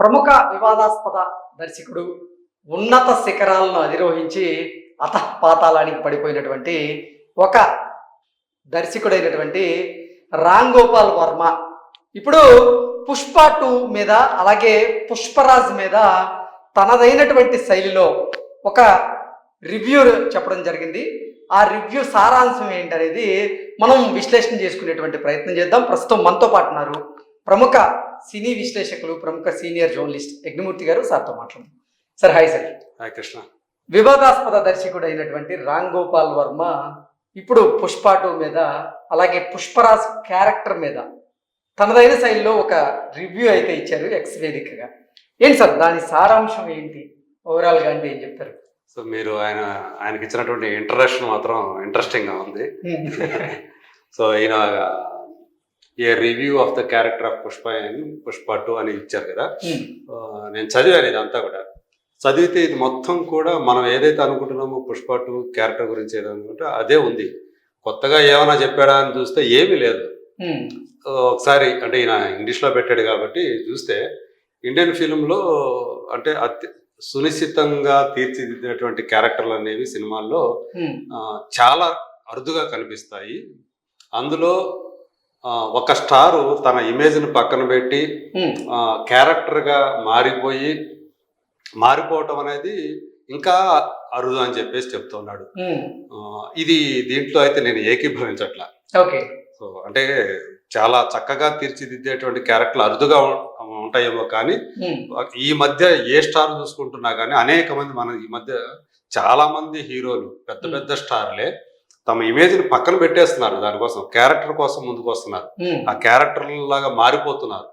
ప్రముఖ వివాదాస్పద దర్శకుడు ఉన్నత శిఖరాలను అధిరోహించి అతపాతాళానికి పడిపోయినటువంటి ఒక దర్శకుడైనటువంటి రామ్ గోపాల్ వర్మ. ఇప్పుడు పుష్ప టూ మీద అలాగే పుష్పరాజ్ మీద తనదైనటువంటి శైలిలో ఒక రివ్యూ చెప్పడం జరిగింది. ఆ రివ్యూ సారాంశం ఏంటనేది మనం విశ్లేషణ చేసుకునేటువంటి ప్రయత్నం చేద్దాం. ప్రస్తుతం మనతో పాటు ఉన్నారు ప్రముఖ సినీ విశ్లేషకులు ప్రముఖ సీనియర్ జర్నలిస్ట్ యజ్ఞమూర్తి గారు సార్తో మాట్లాడుతున్నాం sir hi sir. Hi Krishna. వివాదాస్పద దర్శకుడు అయినటువంటి రామ్ గోపాల్ వర్మ ఇప్పుడు పుష్ప టూ మీద అలాగే పుష్పరాజ్ క్యారెక్టర్ మీద తనదైన శైలిలో ఒక రివ్యూ అయితే ఇచ్చారు ఎక్స్ వేదికగా. ఏంటి సార్ దాని సారాంశం ఏంటి? ఓవరాల్గా అంటే ఏం చెప్తారు? సో మీరు ఆయన ఆయనకి ఇచ్చినటువంటి ఇంట్రడక్షన్ మాత్రం ఇంట్రెస్టింగ్గా ఉంది. సో ఈయన a review of the character of Pushpa అని పుష్ప టూ అని ఇచ్చారు కదా. ఆ, నేను చదివాను ఇదంతా కూడా. చదివితే ఇది మొత్తం కూడా మనం ఏదైతే అనుకుంటున్నామో పుష్ప టూ క్యారెక్టర్ గురించి ఏదో అనుకుంటే అదే ఉంది. కొత్తగా ఏమైనా చెప్పాడా అని చూస్తే ఏమీ లేదు. ఆ, ఒకసారి అంటే ఈయన ఇంగ్లీష్లో పెట్టాడు కాబట్టి చూస్తే ఇండియన్ ఫిలింలో అంటే అతి సునిశ్చితంగా తీర్చిదిద్దినటువంటి క్యారెక్టర్లు అనేవి సినిమాల్లో ఆ, చాలా అరుదుగా కనిపిస్తాయి. అందులో ఒక స్టారు తన ఇమేజ్ని పక్కన పెట్టి క్యారెక్టర్గా మారిపోయి మారిపోవటం అనేది ఇంకా అరుదు అని చెప్పేసి చెప్తున్నాడు. ఇది దీంట్లో అయితే నేను ఏకీభవించట్లా. ఓకే. సో అంటే చాలా చక్కగా తీర్చిదిద్దేటువంటి క్యారెక్టర్లు అరుదుగా ఉంటాయేమో కానీ ఈ మధ్య ఏ స్టార్ చూసుకుంటున్నా కానీ అనేక మంది మన ఈ మధ్య చాలా మంది హీరోలు పెద్ద. పెద్ద స్టార్లే తమ ఇమేజ్ని పక్కన పెట్టేస్తున్నారు దానికోసం క్యారెక్టర్ కోసం ముందుకు వస్తున్నారు ఆ క్యారెక్టర్ లాగా మారిపోతున్నారు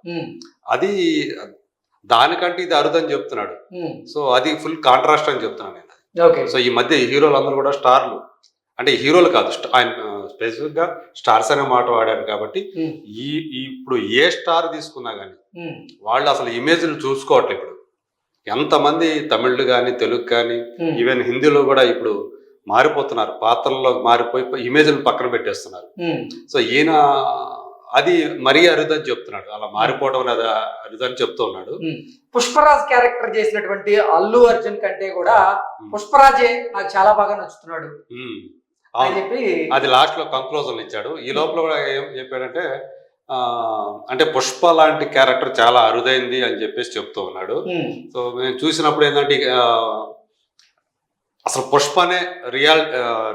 అది దానికంటే ఇది అరుదని చెప్తున్నాడు. సో అది ఫుల్ కాంట్రాస్ట్ అని చెప్తున్నాను నేను. సో ఈ మధ్య హీరోలు అందరూ కూడా స్టార్లు. అంటే హీరోలు కాదు ఆయన స్పెసిఫిక్గా స్టార్స్ అనే మాట వాడారు కాబట్టి ఈ ఇప్పుడు ఏ స్టార్ తీసుకున్నా కానీ వాళ్ళు అసలు ఇమేజ్లు చూసుకోవట్లేదు ఇప్పుడు. ఎంతమంది తమిళ్ కానీ తెలుగు కానీ ఈవెన్ హిందీలో కూడా ఇప్పుడు మారిపోతున్నారు. పాత్రల్లో మారిపోయి ఇమేజ్లు పక్కన పెట్టేస్తున్నారు. సో ఈయన అది మరీ అరుదని చెప్తున్నాడు. అలా మారిపోవడం అనేది అరుదని చెప్తూ ఉన్నాడు. పుష్పరాజ్ క్యారెక్టర్ చేసినటువంటి అల్లు అర్జున్ కంటే కూడా పుష్పరాజే నాకు చాలా బాగా నచ్చుతున్నాడు. అని. చెప్పి అది లాస్ట్లో కంక్లూజన్ ఇచ్చాడు. ఈ లోపల కూడా ఏం చెప్పాడంటే అంటే పుష్ప లాంటి క్యారెక్టర్ చాలా అరుదైంది అని చెప్పేసి చెప్తూ ఉన్నాడు. సో మేము చూసినప్పుడు ఏంటంటే అసలు పుష్పనే రియల్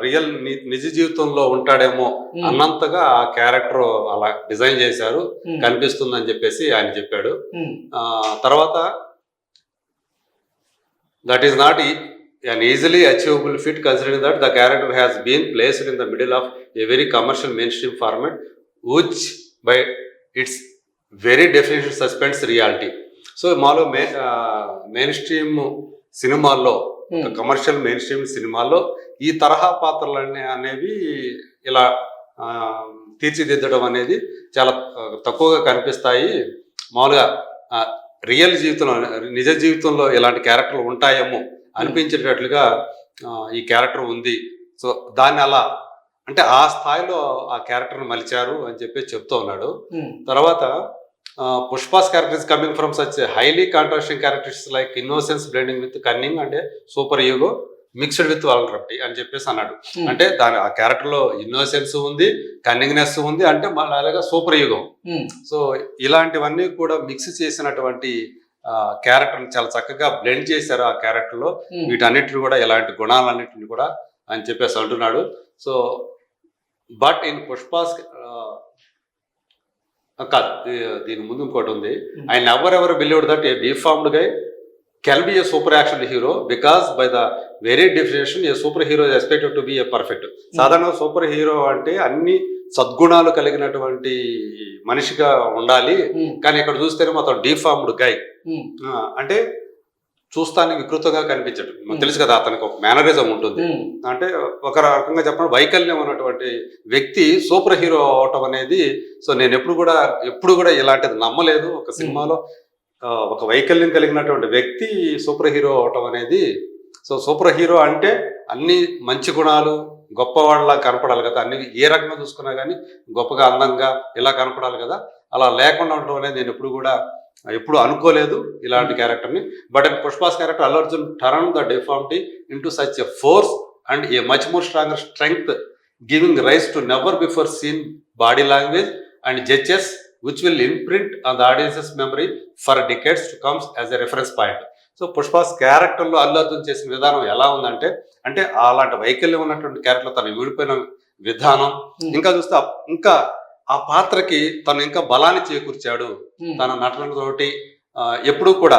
రియల్ నిజ జీవితంలో ఉంటాడేమో అన్నంతగా ఆ క్యారెక్టర్ అలా డిజైన్ చేశారు. కనిపిస్తుంది అని చెప్పేసి ఆయన చెప్పాడు. తర్వాత that is not and easily achievable feat considering that the character has been placed in the middle of a very commercial mainstream format which by its very definition suspense reality so మాలో main stream సినిమాల్లో commercial main stream సినిమాల్లో ఈ తరహా పాత్రలు అనే అనేవి ఇలా తీర్చిదిద్దడం అనేది చాలా తక్కువగా కనిపిస్తాయి. మామూలుగా రియల్ జీవితంలో నిజ జీవితంలో ఇలాంటి క్యారెక్టర్లు ఉంటాయేమో అనిపించేటట్లుగా ఈ క్యారెక్టర్ ఉంది. సో దాన్ని అలా అంటే ఆ స్థాయిలో ఆ క్యారెక్టర్ని మలిచారు అని చెప్పి చెప్తూ ఉన్నాడు. తర్వాత Pushpa's character is coming from such highly contrasting characters like innocence blending with cunning అంటే super ego mixed with vulgarity అని చెప్పేసి అన్నాడు. ఉమ్, అంటే దాని ఆ క్యారెక్టర్లో ఇన్నోసెన్స్ ఉంది కన్నింగ్నెస్ ఉంది అంటే మళ్ళీ అలాగే సూపర్ యుగం సో ఇలాంటివన్నీ కూడా మిక్స్ చేసినటువంటి క్యారెక్టర్ చాలా చక్కగా బ్లెండ్ చేశారు ఆ క్యారెక్టర్లో. ఉమ్, వీటన్నిటిని కూడా ఇలాంటి గుణాలన్నింటిని కూడా అని చెప్పేసి అంటున్నాడు. సో బట్ ఇన్ పుష్పాస్ కాదు దీని ముందు ఇంకోటి ఉంది. I never ever believe that a deformed guy can be a super action hero because by the very definition a superhero expected to be a perfect సాధారణ సూపర్ హీరో అంటే అన్ని సద్గుణాలు కలిగినటువంటి మనిషిగా ఉండాలి. కానీ ఇక్కడ చూస్తేనే మొత్తం డిఫార్మ్డ్ గై అంటే చూస్తానికి వికృతంగా కనిపించడు మనకు తెలుసు కదా అతనికి ఒక మేనరిజం ఉంటుంది. అంటే ఒక రకంగా చెప్పడం వైకల్యం ఉన్నటువంటి వ్యక్తి సూపర్ హీరో అవటం అనేది సో నేను ఎప్పుడు కూడా ఎప్పుడు కూడా ఇలాంటిది నమ్మలేదు. ఒక సినిమాలో ఒక వైకల్యం కలిగినటువంటి వ్యక్తి సూపర్ హీరో అవటం అనేది సో సూపర్ హీరో అంటే అన్ని మంచి గుణాలు గొప్పవాళ్ళ కనపడాలి కదా. అన్ని ఏ రకంగా చూసుకున్నా కానీ గొప్పగా అందంగా ఇలా కనపడాలి కదా. అలా లేకుండా ఉండడం అనేది నేను ఎప్పుడు కూడా ఎప్పుడు అనుకోలేదు ఇలాంటి క్యారెక్టర్ని but Pushpa's character Allu Arjun turn the deformity into such a force and a much more stronger strength giving rise to never before seen body language and gestures which will imprint on the audience's memory for decades to comes as a reference point so Pushpa's క్యారెక్టర్లో అల్లు అర్జున్ చేసిన విధానం ఎలా ఉందంటే అంటే అలాంటి వైకల్యం ఉన్నటువంటి character తను విడిపోయిన విధానం. Hmm. ఇంకా చూస్తే ఇంకా ఆ పాత్రకి తను ఇంకా బలాన్ని చేకూర్చాడు. తన నటనతోటి ఎప్పుడూ కూడా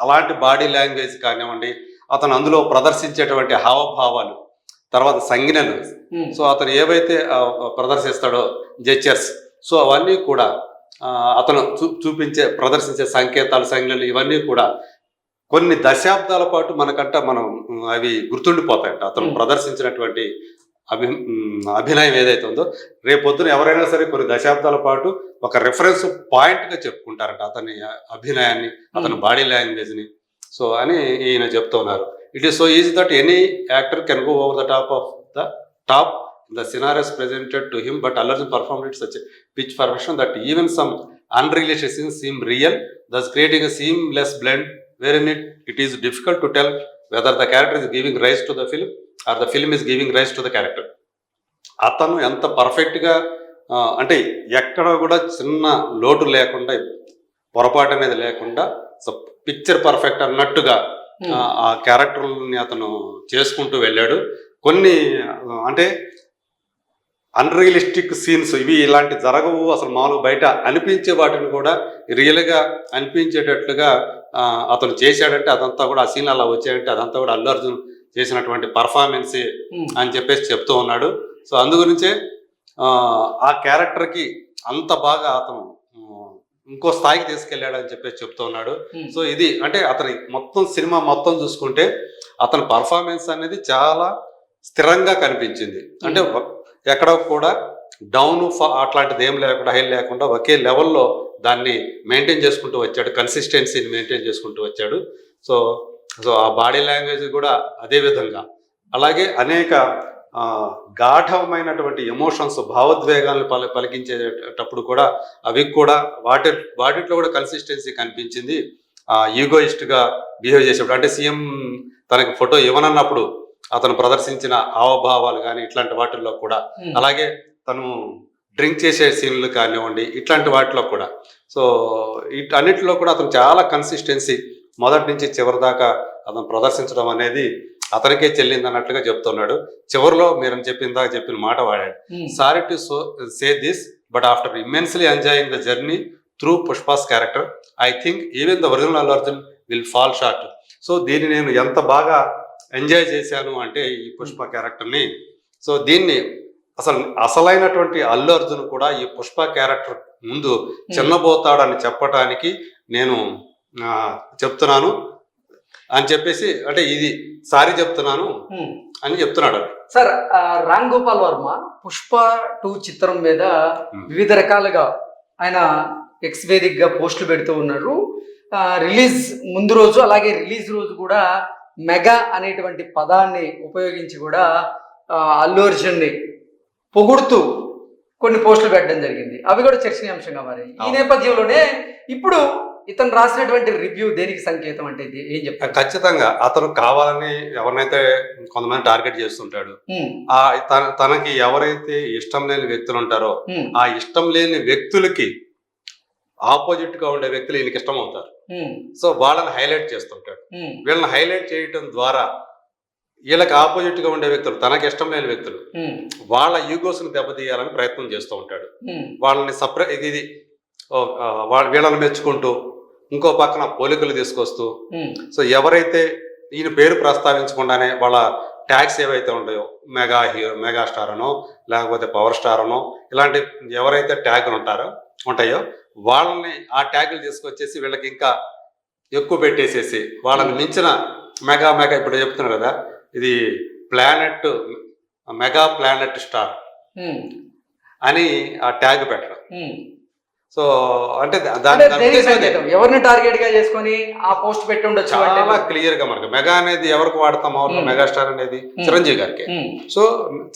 అలాంటి బాడీ లాంగ్వేజ్ కానివ్వండి అతను అందులో ప్రదర్శించేటువంటి హావభావాలు తర్వాత సంజ్ఞలు. సో అతను ఏవైతే ప్రదర్శిస్తాడో జెచర్స్ సో అవన్నీ కూడా అతను చూ చూపించే ప్రదర్శించే సంకేతాలు సంజ్ఞలు ఇవన్నీ కూడా కొన్ని దశాబ్దాల పాటు మనకంట మనం అవి గుర్తుండిపోతాయంట. అతను. ప్రదర్శించినటువంటి అభి అభినయం ఏదైతే ఉందో రేపు రేపొద్దున ఎవరైనా సరే కొన్ని దశాబ్దాల పాటు ఒక రెఫరెన్స్ పాయింట్గా చెప్పుకుంటారంట అతని అభినయాన్ని అతని బాడీ లాంగ్వేజ్ని సో అని ఈయన చెప్తూ ఉన్నారు it is so easy that any actor can go over the top of the top the scenarios presented to him but Allu Arjun perform it such pitch perfection that even some unrelated scene seem real thus creating seamless blend where in it is difficult to tell whether the character is giving rise to the film or the film is giving rise to the character అతను ఎంత పర్ఫెక్ట్గా అంటే ఎక్కడ కూడా చిన్న లోటు లేకుండా పొరపాటు అనేది లేకుండా పిక్చర్ పర్ఫెక్ట్ అన్నట్టుగా ఉమ్, ఆ- క్యారెక్టర్ని అతను చేసుకుంటూ వెళ్ళాడు. కొన్ని అంటే అన్రియలిస్టిక్ సీన్స్ ఇవి ఇలాంటి జరగవు అసలు మామూలు బయట అనిపించే వాటిని కూడా రియల్గా అనిపించేటట్లుగా అతను చేశాడంటే అదంతా కూడా ఆ సీన్ అలా వచ్చాయంటే అదంతా కూడా అల్లు అర్జున్ చేసినటువంటి పర్ఫార్మెన్సే ఉమ్, అని చెప్పేసి చెప్తూ ఉన్నాడు. సో అందు గురించే ఆ, క్యారెక్టర్కి అంత బాగా అతను ఇంకో స్థాయికి తీసుకెళ్ళాడు అని చెప్పేసి చెప్తూ ఉన్నాడు. సో ఇది అంటే అతని మొత్తం సినిమా మొత్తం చూసుకుంటే అతని పర్ఫార్మెన్స్ అనేది చాలా స్థిరంగా కనిపించింది. అంటే ఒక- ఎక్కడ కూడా డౌన్ అట్లాంటిది ఏం లేకుండా హై లేకుండా ఒకే లెవెల్లో దాన్ని మెయింటైన్ చేసుకుంటూ వచ్చాడు. కన్సిస్టెన్సీని మెయింటైన్ చేసుకుంటూ వచ్చాడు. సో సో ఆ బాడీ లాంగ్వేజ్ కూడా అదే విధంగా. అలాగే అనేక గాఢమైనటువంటి ఎమోషన్స్ భావోద్వేగాలను పలి పలికించేటప్పుడు కూడా అవి కూడా వాటి వాటిట్లో కూడా కన్సిస్టెన్సీ కనిపించింది. ఈగోయిస్ట్గా బిహేవ్ చేసేప్పుడు అంటే సీఎం తనకి ఫోటో ఇవ్వనన్నప్పుడు అతను ప్రదర్శించిన హావభావాలు కానీ ఇట్లాంటి వాటిల్లో కూడా. అలాగే తను డ్రింక్ చేసే సీన్లు కానివ్వండి ఇట్లాంటి వాటిలో కూడా. సో అన్నిటిలో కూడా అతను చాలా కన్సిస్టెన్సీ మొదటి నుంచి చివరి దాకా అతను ప్రదర్శించడం అనేది అతనికే చెల్లింది అన్నట్లుగా చెప్తున్నాడు. చివరిలో మీరు చెప్పిందాక చెప్పిన మాట వాడాడు. Sorry to so say this but after immensely enjoying the journey through Pushpa's character I think even the original Allu Arjun will fall short so దీన్ని నేను ఎంత బాగా ఎంజాయ్ చేశాను అంటే ఈ పుష్ప క్యారెక్టర్ని సో దీన్ని అసలు అసలైనటువంటి అల్లు అర్జున్ కూడా ఈ పుష్ప క్యారెక్టర్ ముందు చిన్నబోతాడని చెప్పటానికి నేను చెప్తున్నాను అని చెప్పేసి అంటే ఇది సారీ చెప్తున్నాను. అని చెప్తున్నాడు సార్ రామ్ గోపాల్ వర్మ పుష్ప టూ చిత్రం మీద. వివిధ రకాలుగా ఆయన ఎక్స్ వేదిక్గా పోస్టులు పెడుతూ ఉన్నారు రిలీజ్ ముందు రోజు అలాగే రిలీజ్ రోజు కూడా మెగా అనేటువంటి పదాన్ని ఉపయోగించి కూడా అల్లు అర్జున్ని పొగుడుతూ కొన్ని పోస్టులు పెట్టడం జరిగింది అవి కూడా చర్చనీయాంశంగా మారాయి ఈ. నేపథ్యంలోనే ఇప్పుడు ఇతను రాసినటువంటి రివ్యూ దేనికి సంకేతం అంటే ఏం చెప్తారు? ఖచ్చితంగా అతను కావాలని ఎవరినైతే కొంతమంది టార్గెట్ చేస్తుంటాడు ఆ తన తనకి ఎవరైతే ఇష్టం లేని వ్యక్తులు ఉంటారో ఆ ఇష్టం లేని వ్యక్తులకి ఆపోజిట్గా ఉండే వ్యక్తులు ఈయనకి ఇష్టం అవుతారు. సో వాళ్ళని హైలైట్ చేస్తుంటాడు. వీళ్ళని హైలైట్ చేయటం ద్వారా వీళ్ళకి ఆపోజిట్గా ఉండే వ్యక్తులు తనకి ఇష్టం లేని వ్యక్తులు వాళ్ళ ఈగోస్ని దెబ్బతీయాలని ప్రయత్నం చేస్తూ ఉంటాడు. వాళ్ళని సపరే ఇది వీళ్ళని మెచ్చుకుంటూ ఇంకో పక్కన పోలికలు తీసుకొస్తూ సో ఎవరైతే ఈయన పేరు ప్రస్తావించకుండానే వాళ్ళ ట్యాగ్స్ ఏవైతే ఉంటాయో మెగా హీరో మెగా స్టార్ అనో లేకపోతే పవర్ స్టార్ అనో ఇలాంటి ఎవరైతే ట్యాగులు ఉంటారో ఉంటాయో వాళ్ళని ఆ ట్యాగులు తీసుకొచ్చేసి వీళ్ళకి ఇంకా ఎక్కువ పెట్టేసేసి వాళ్ళని మించిన మెగా మెగా ఇప్పుడు చెప్తున్నారు కదా ఇది ప్లానెట్ మెగా ప్లానెట్ స్టార్ అని ఆ ట్యాగ్ పెట్టడం. సో అంటే ఎవరిని టార్గెట్గా చేసుకొని ఆ పోస్ట్ పెట్టి ఉండొచ్చు చాలా క్లియర్గా మనకు మెగా అనేది ఎవరికి వాడతాం? మామూలుగా Hmm. మెగాస్టార్ అనేది. చిరంజీవి గారికి. సో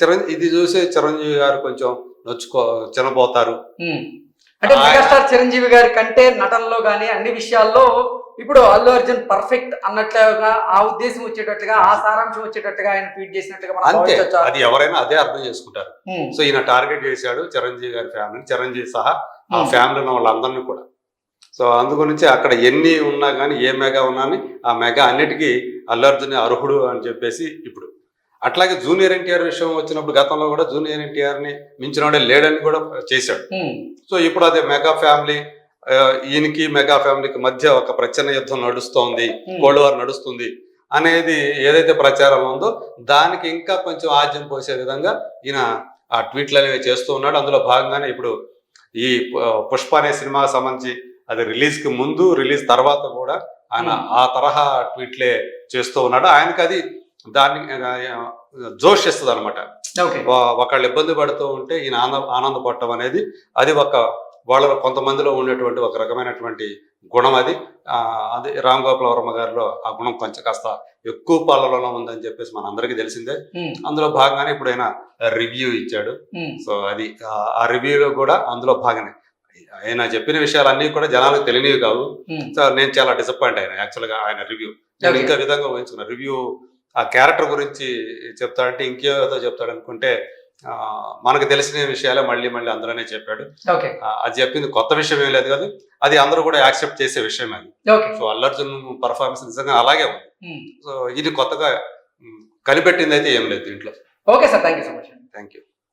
చిరంజీవి ఇది చూసి చిరంజీవి గారు కొంచెం నొచ్చుకో చిన్నబోతారు ఉమ్, అంటే మెగాస్టార్ చిరంజీవి గారి కంటే నటనలో గానీ అన్ని విషయాల్లో ఇప్పుడు అల్లు అర్జున్ పర్ఫెక్ట్ అన్నట్లుగా ఆ ఉద్దేశం వచ్చేటట్టుగా ఆ సారాంశం వచ్చేటట్టుగా ఆయన ట్వీట్ చేసినట్టుగా అంతే? అది ఎవరైనా అదే అర్థం చేసుకుంటారు. సో ఈయన టార్గెట్ చేశాడు చిరంజీవి గారి ఫ్యామిలీ చిరంజీవి సహా ఆ ఫ్యామిలీ ఉన్న వాళ్ళందరినీ కూడా. సో అందుగురించి అక్కడ ఎన్ని ఉన్నా కానీ ఏ మెగా ఉన్నా ఆ మెగా అన్నిటికీ అల్లు అర్జున్ అర్హుడు అని చెప్పేసి ఇప్పుడు. అట్లాగే జూనియర్ ఎన్టీఆర్ విషయం వచ్చినప్పుడు గతంలో కూడా జూనియర్ ఎన్టీఆర్ని మించినవాడే లేడని కూడా చేశాడు. సో ఇప్పుడు అదే మెగా ఫ్యామిలీ ఈయనకి మెగా ఫ్యామిలీకి మధ్య ఒక ప్రచన్న యుద్ధం నడుస్తోంది కోల్డ్ వార్ నడుస్తుంది అనేది ఏదైతే ప్రచారం ఉందో దానికి ఇంకా కొంచెం ఆజ్యం పోసే విధంగా ఈయన ఆ ట్వీట్లు అనేవి చేస్తూ ఉన్నాడు. అందులో భాగంగానే ఇప్పుడు ఈ పుష్ప అనే సినిమాకి సంబంధించి అది రిలీజ్కి ముందు రిలీజ్ తర్వాత కూడా ఆయన. ఆ తరహా ట్వీట్లే చేస్తూ ఉన్నాడు. ఆయనకి అది దాన్ని జోష్ ఇస్తుంది అనమాట ఒకళ్ళు ఇబ్బంది పడుతూ ఉంటే ఈయన ఆనంద ఆనందపడటం అనేది అది ఒక వాళ్ళ కొంతమందిలో ఉండేటువంటి ఒక రకమైనటువంటి గుణం అది. అది రామ్ గోపాల్ వర్మ గారిలో ఆ గుణం కొంచెం కాస్త ఎక్కువ పాలనలో ఉందని చెప్పేసి మన అందరికీ తెలిసిందే. అందులో భాగంగానే ఇప్పుడు ఆయన రివ్యూ ఇచ్చాడు. సో అది ఆ- రివ్యూలో కూడా అందులో భాగమే. ఆయన చెప్పిన విషయాలన్నీ కూడా జనాలకు తెలియనివి కావు. సో నేను చాలా డిసప్పాయింట్ అయినా యాక్చువల్గా ఆయన రివ్యూ. నేను. ఇంకా విధంగా ఊహించుకున్నా. రివ్యూ ఆ క్యారెక్టర్ గురించి చెప్తాడంటే ఇంకేదో చెప్తాడు అనుకుంటే మనకు తెలిసిన విషయాలే మళ్ళీ మళ్ళీ అందులోనే చెప్పాడు. అది చెప్పింది కొత్త విషయం ఏం లేదు కదా. అది అందరూ కూడా యాక్సెప్ట్ చేసే విషయం అది. సో అల్లర్జున్ పర్ఫార్మెన్స్ నిజంగా అలాగే ఉంది. సో ఇది కొత్తగా కనిపెట్టింది అయితే ఏం లేదు దీంట్లో. Okay sir thank you so much. Thank you